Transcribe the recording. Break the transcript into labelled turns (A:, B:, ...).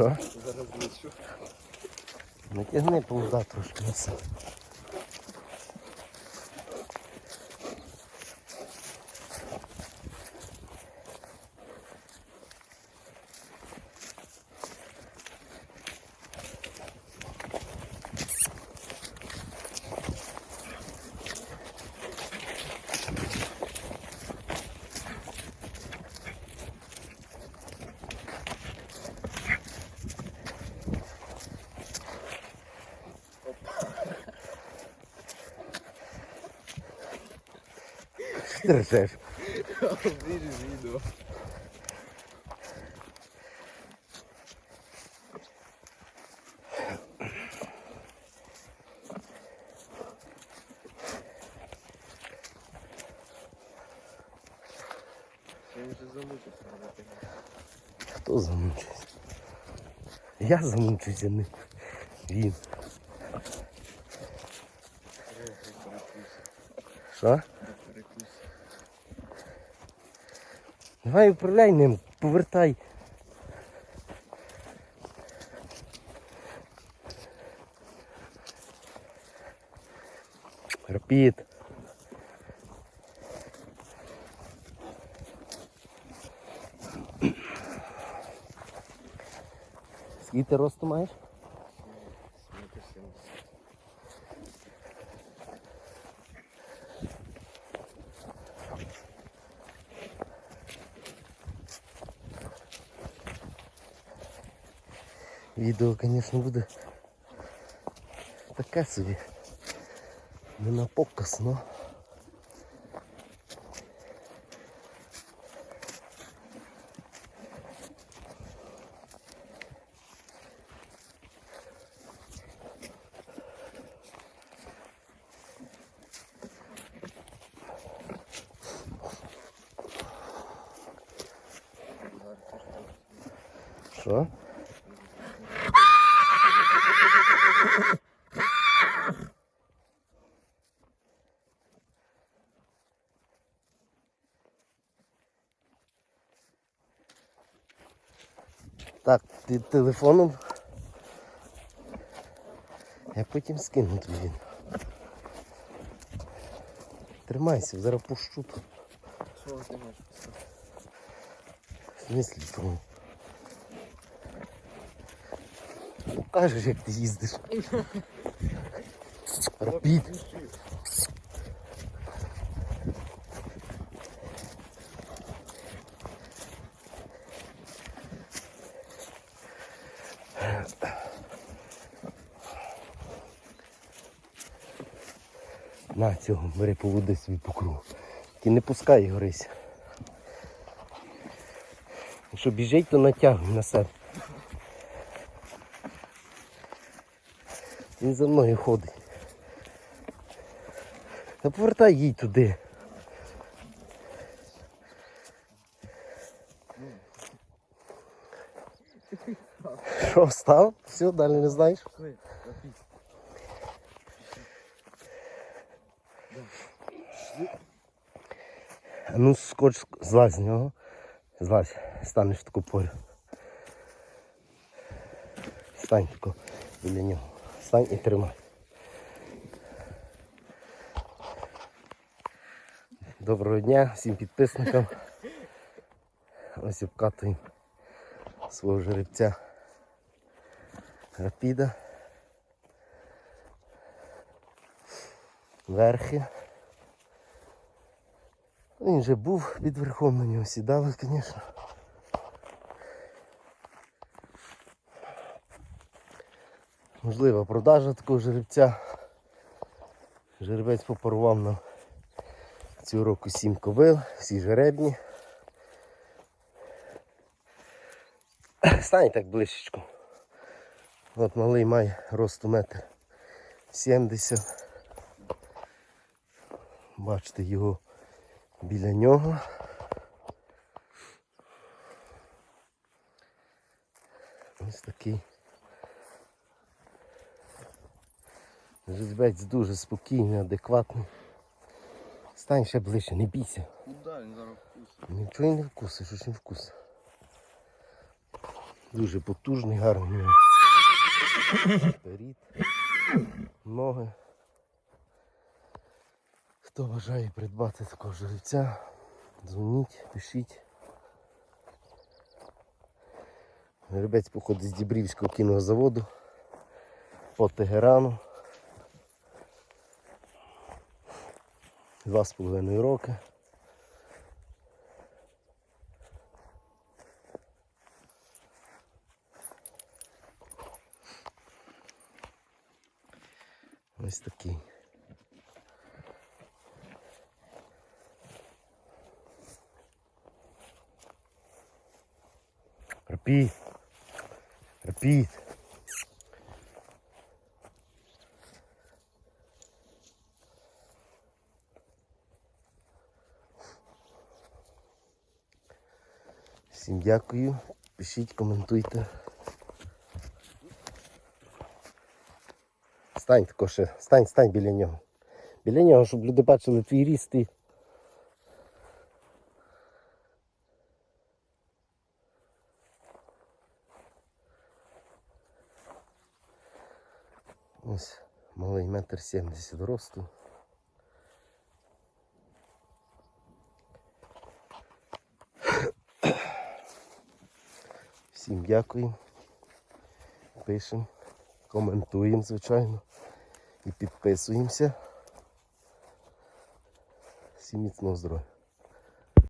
A: Що?
B: Зараз.
A: Натягни повза трошки на себе. Що ти ржеш?
B: Обріжеш відео. Я вже замучився на тебе.
A: Хто замучився? Я замучуся, не він.
B: Перекуся.
A: Що? Давай управляй ним, повертай. Рапід. Скільки ти росту маєш? Відео, звісно, буде таке собі. Не на показ, но. Що? Так, ти телефоном. Я потім скину тобі. Тримайся, зараз пущу тут.
B: Що ти маєш писати?
A: В смислі тому. Покажеш, як ти їздиш. Рапід. На цього бери поводи свій по кругу. Тільки не пускай його рись. Якщо біжить, то натягуй на себе. Він за мною ходить. Та повертай їй туди. Що, встав? Все, далі не знаєш? Ну скоч, злазь з нього. Злазь, станеш таку поряд. Стань тако біля нього. Стань і тримай. Доброго дня всім підписникам. Ось обкатуємо свого жеребця Рапіда. Верхи. Він же був під верхом на нього сідали, звісно. Можлива продажа такого жеребця. Жеребець попарував нам цього року сім кобил, всі жеребні. Стань так ближчечко. От малий має росту метр сімдесят. Бачите його біля нього. Ось такий. Жеребець дуже спокійний, адекватний. Стань ще ближче, не бійся.
B: Куда він зараз вкусить?
A: Нічого не вкусиш, що ж не вкус. Дуже потужний, гарний. Перід, ноги. Хто бажає придбати такого жеребця, дзвоніть, пишіть. Жеребець походить з Дібрівського кінозаводу по Тегерану. Два з половиною роки. Ось такий. Репіт. Репіт. Всім дякую. Пишіть, коментуйте. Стань тако ще, стань, стань біля нього. Біля нього, щоб люди бачили твій ріст і. Ось малий метр сімдесят росту. Всім дякую. Пишемо, коментуємо, звичайно. І підписуємося. Всім міцного здоров'я.